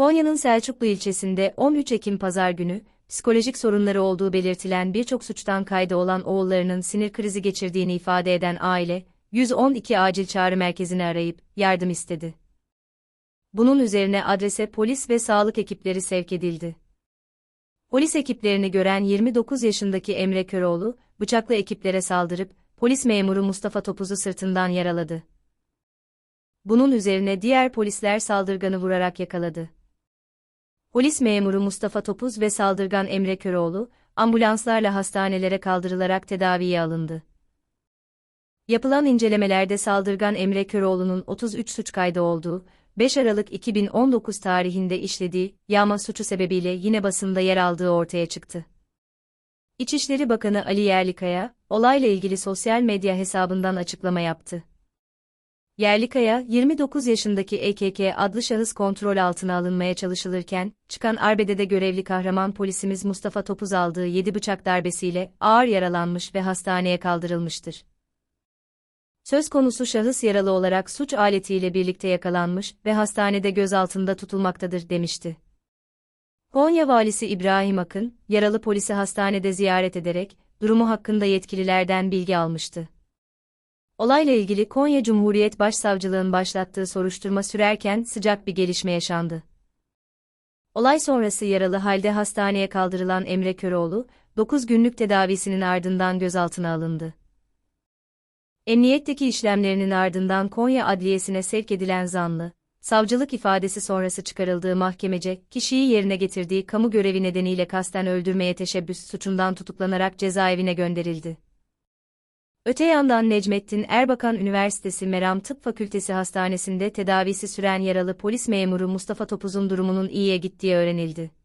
Konya'nın Selçuklu ilçesinde 13 Ekim pazar günü, psikolojik sorunları olduğu belirtilen birçok suçtan kaydı olan oğullarının sinir krizi geçirdiğini ifade eden aile, 112 acil çağrı merkezini arayıp yardım istedi. Bunun üzerine adrese polis ve sağlık ekipleri sevk edildi. Polis ekiplerini gören 29 yaşındaki Emre Köroğlu, bıçakla ekiplere saldırıp, polis memuru Mustafa Topuz'u sırtından yaraladı. Bunun üzerine diğer polisler saldırganı vurarak yakaladı. Polis memuru Mustafa Topuz ve saldırgan Emre Köroğlu, ambulanslarla hastanelere kaldırılarak tedaviye alındı. Yapılan incelemelerde saldırgan Emre Köroğlu'nun 33 suç kaydı olduğu, 5 Aralık 2019 tarihinde işlediği yağma suçu sebebiyle yine basında yer aldığı ortaya çıktı. İçişleri Bakanı Ali Yerlikaya, olayla ilgili sosyal medya hesabından açıklama yaptı. Yerlikaya, 29 yaşındaki EKK adlı şahıs kontrol altına alınmaya çalışılırken, çıkan arbedede görevli kahraman polisimiz Mustafa Topuz aldığı 7 bıçak darbesiyle ağır yaralanmış ve hastaneye kaldırılmıştır. Söz konusu şahıs yaralı olarak suç aletiyle birlikte yakalanmış ve hastanede gözaltında tutulmaktadır demişti. Konya Valisi İbrahim Akın, yaralı polisi hastanede ziyaret ederek, durumu hakkında yetkililerden bilgi almıştı. Olayla ilgili Konya Cumhuriyet Başsavcılığın başlattığı soruşturma sürerken sıcak bir gelişme yaşandı. Olay sonrası yaralı halde hastaneye kaldırılan Emre Köroğlu, 9 günlük tedavisinin ardından gözaltına alındı. Emniyetteki işlemlerinin ardından Konya Adliyesi'ne sevk edilen zanlı, savcılık ifadesi sonrası çıkarıldığı mahkemece, kişiyi yerine getirdiği kamu görevi nedeniyle kasten öldürmeye teşebbüs suçundan tutuklanarak cezaevine gönderildi. Öte yandan Necmettin Erbakan Üniversitesi Meram Tıp Fakültesi Hastanesi'nde tedavisi süren yaralı polis memuru Mustafa Topuz'un durumunun iyiye gittiği öğrenildi.